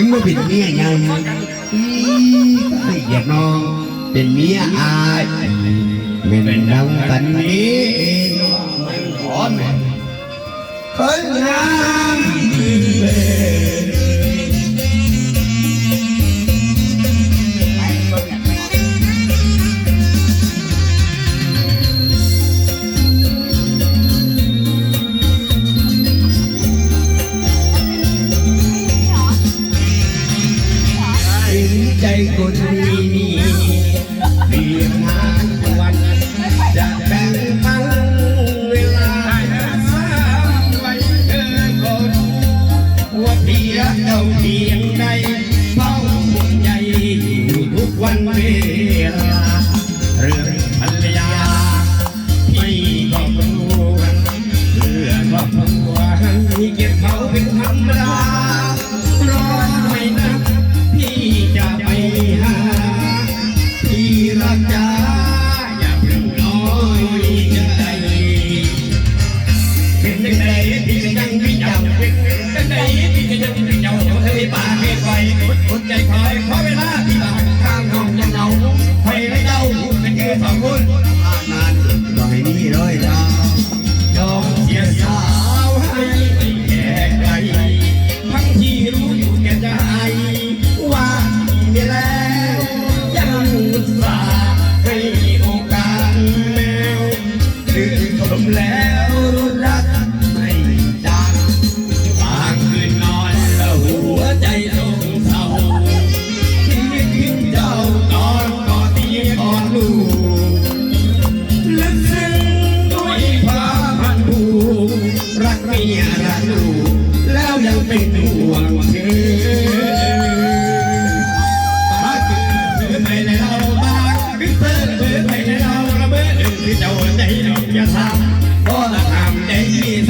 ถึงว่าเป็นเมียใหญ่อีกเหยีย่าน้อง เป็นเมียอายเป็นดังปันนี้เองไม่ขอแม่คนงามเลย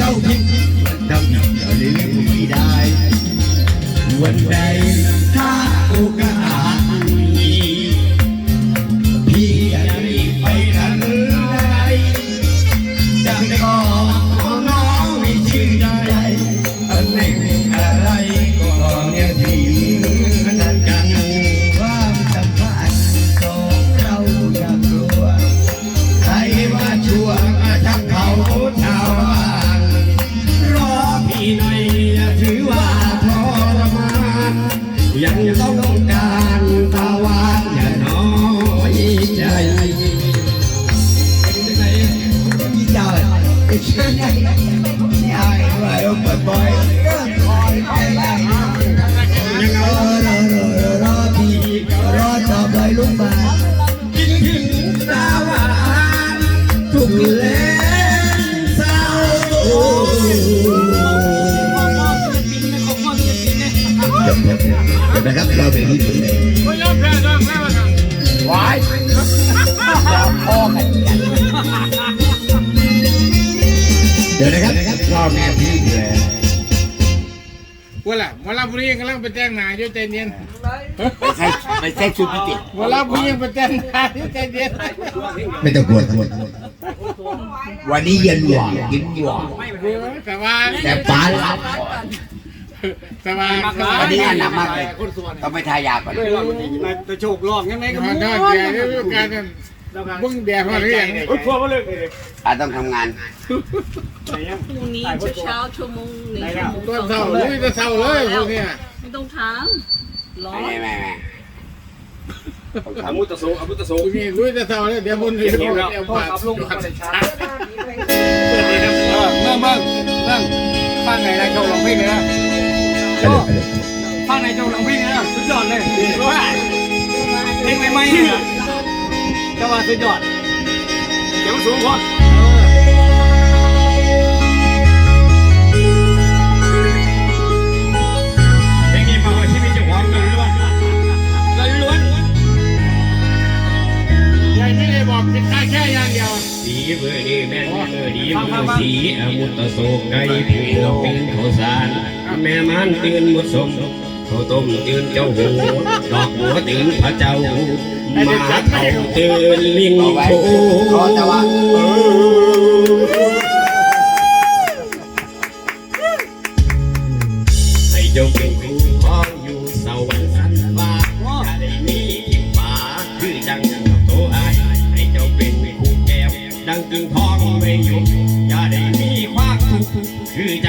าคิดมันทำเลืมไม่ได้ วันใด ยังต้อ ล่ะวลาผู้นี้กำลังไปแจ้งหนาอยู่ใจเย็นไปใส่ไปใส่ชุดพิจิตรวลาผู้นี้ไปแจ้งหนาอยู่ใจเย็นไม่ต้องกลัวทั้งหมดวันนี้เย็นหวานกินหวานสบายแต่ปลาลับสบายวันนี้งานหนักมากเลยต้องไปทายาก่อนจะโฉกลอกยังไงก็มันไม่ก็รู้ เดี๋ยวเรื่องการบึ้งเดียวมาเรื่องโอ้ยพวกมาเลยอาต้องทำงานพรุ่งนี้เช้าๆชั่วโมงหนึ่งชั่วโมงต้นสเศร้าองลุยจะเศร้าเลยพวกเนี้ยไม่ต้องถามร้อไม่นไม่ไม่อามุตโซอามุตโซพวกนี้ลุยจะเศร้าเลยเดี๋ยวบนเรือเดี๋ยวปาดเมื่อเมื่อเมื่อข้างในนายโจลองพี่เนื้อข้างในโจลองพี่เนื้อสุดยอดเลยว่าเพลงใหม่ๆเนี่ย จะว่าสุดยอดเดี๋ยวสูงคนเพลงนี้มาเอาชีวิตเจ้าของกันล้วนล้วนยายไม่ได้บอกเป็นค่าแค่อย่างเดียว สีเบอร์ดีแม่นเบอร์ดีเบอร์สีอมุตตะโศกไก่ผู้นกตื่นข้าวสาร แม่มันตื่นหมดสมข้าวต้มตื่นเจ้าหูดอกบัวตื่นพระเจ้ามาเขาเตือนลิงเอาไว้โชขอแต่ว่าให้เจ้าเป็นครูของอยู่สวรรค์สันฟ้าอย่าได้มีทิมฟ้าคือจังโตอายให้เจ้าเป็นครูแก้วดังกิ่งทองไม่หยุดอย่าได้มีความทุกข์คือจัง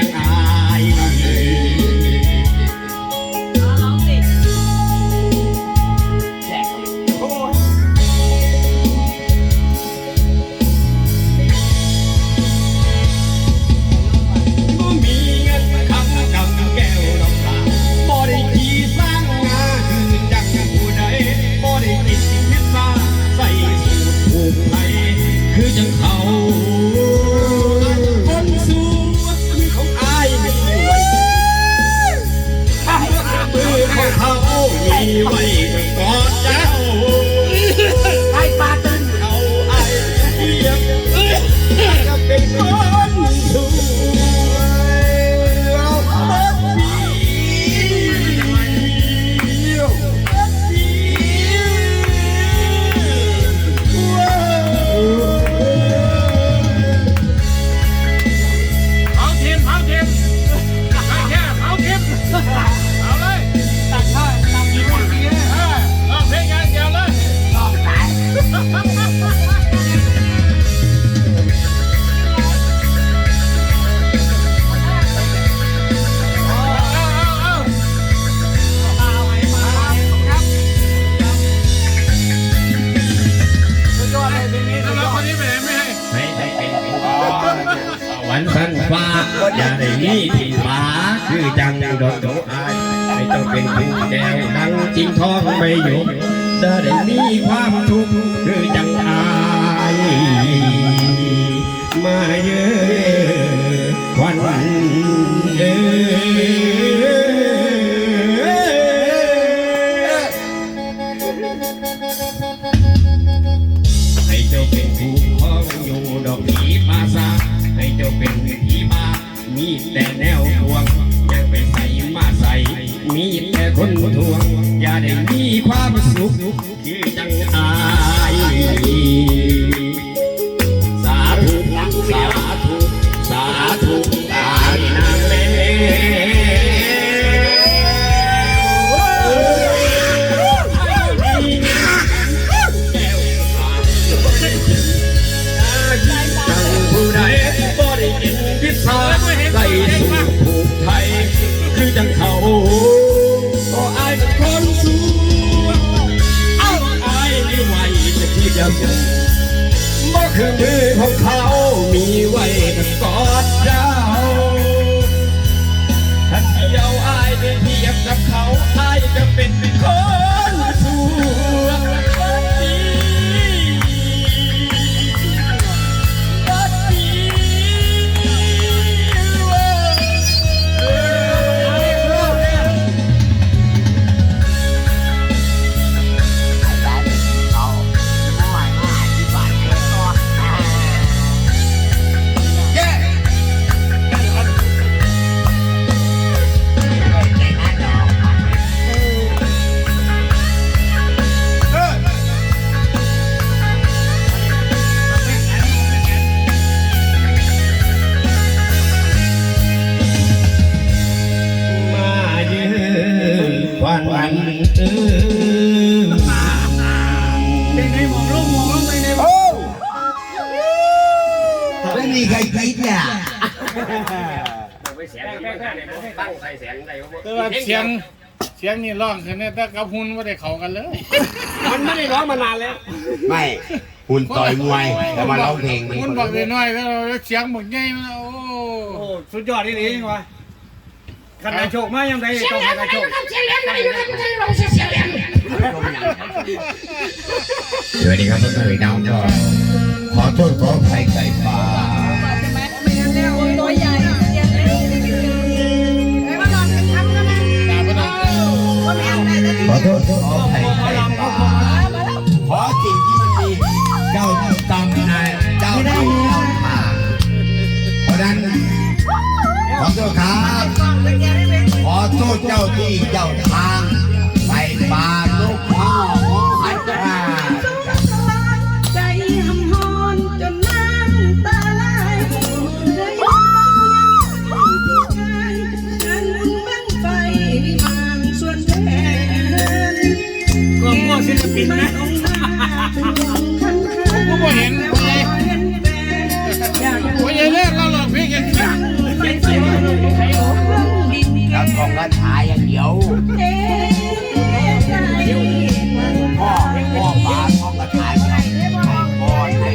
คือจังเขา ดอกโดอายให้เจ้าเป็นผู้แดงดังจริงทองไม่หยุดจะได้มีความทุกข์คือจังอายมาเยอะควันเอ้ สุขคือจังอา คือมือของเขามีไว้กับกอดเจ้าถ้าเที่ยวอายไปเทียบกับเขาอายจะเป็นคน สียงเสียงนี่ร้องขึ้นเนี่ยแต่กับหุ่นไม่ได้เข้ากันเลยมันไม่ได้ร้องมานานแล้วไม่หุ่นต่อยมวยแต่มาร้องเพลงมันหุ่นบอกน้อยๆแล้วเสียงบอกใหญ่มันโอ้โอ้สุดยอดนี่นี่วะขันได้โชคมายังไงต้องให้ได้โชคสวัสดีครับท่านผู้ชมก็ขอโทษขออภัยไก่ป่า ไห ว่าชายอย่างเดียว พ่อพ่อป๋าพ่อกระถายให้พ่อให้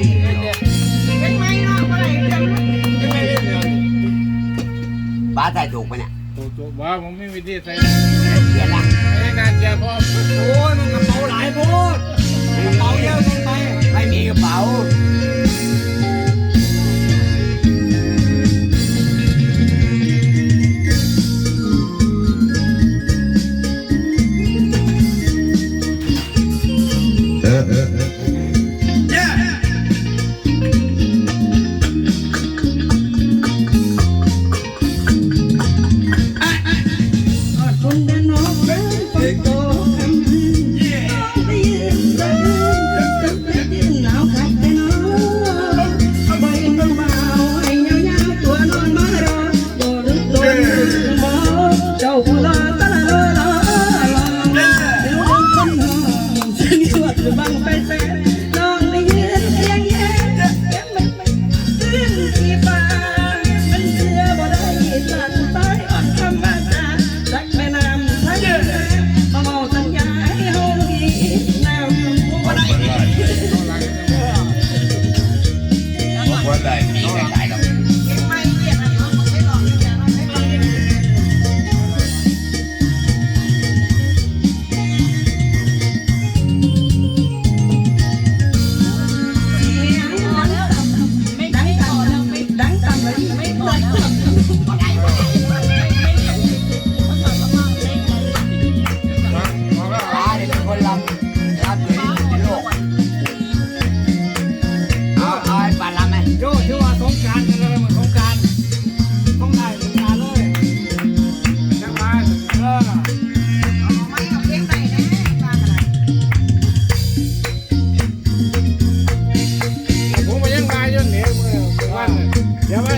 าใส่ถูกปะเนี่ยถูกบ้าผมไม่มีที่ใส่เสียละไม่ได้การเสียพ่อโอ้ยมันกระเป๋าหลายโพดกระเป๋าเยอะเกิไปไม่มีกระเป๋า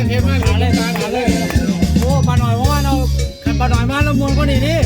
เทมาหเลยหาเลยโอ้ปลาหน่อยเาว่าเราขับปลาหน่อยมาเรามวนคนดีนี่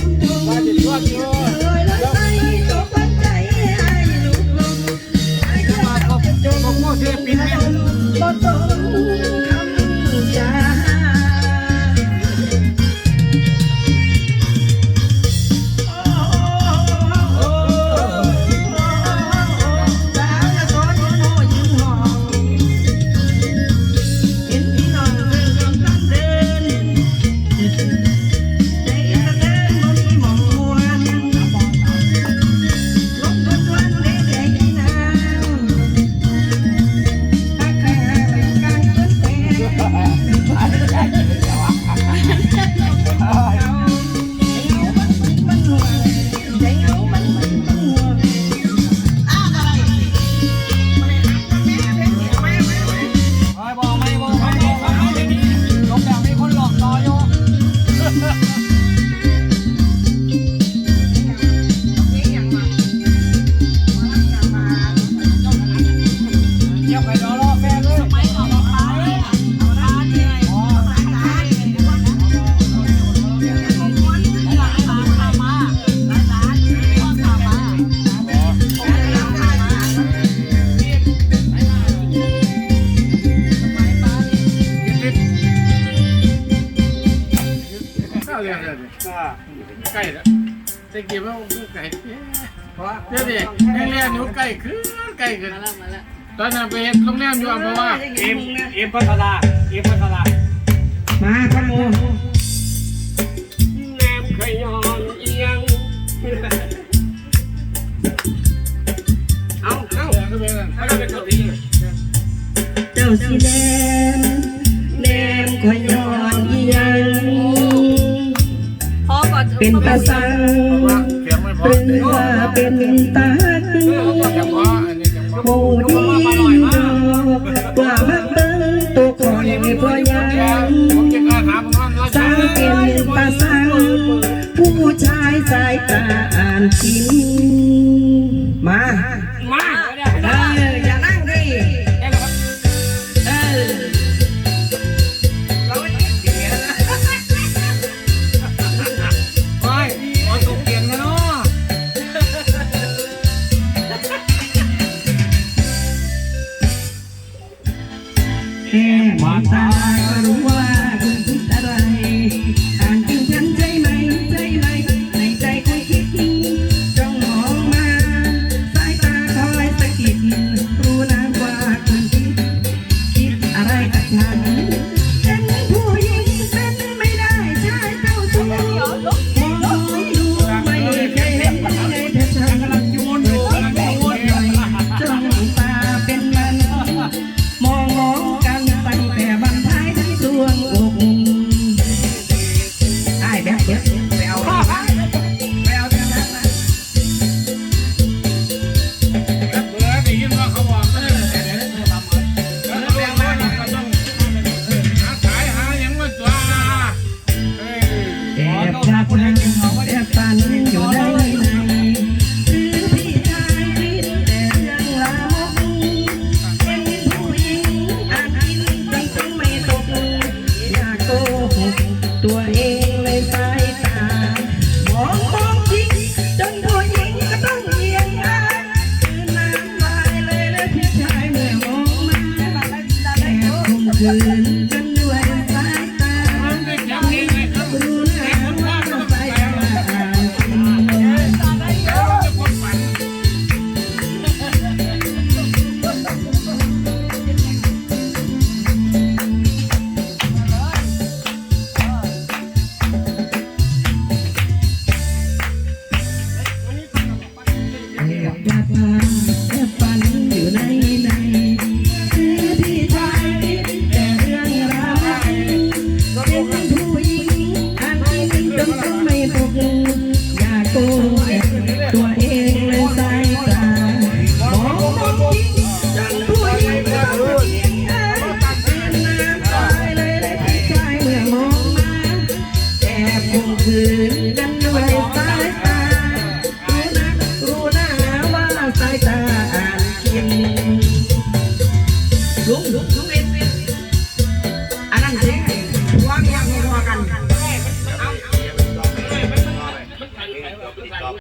ล้ขึ้นใกล้ขึ้นมาแล้วมาแล้วตอนนี้ไปเห็นโรงแรมอยู่อะเพราะว่าเอ็มเอ็มพัทราเอ็มพัทรามาพัทราแนมขยอนเอียงเอาเอาเจ้าสิแนมแนมขย้อนเอียงเป็นตาสังเป็นว่าเป็นตา มุ่ง Thank.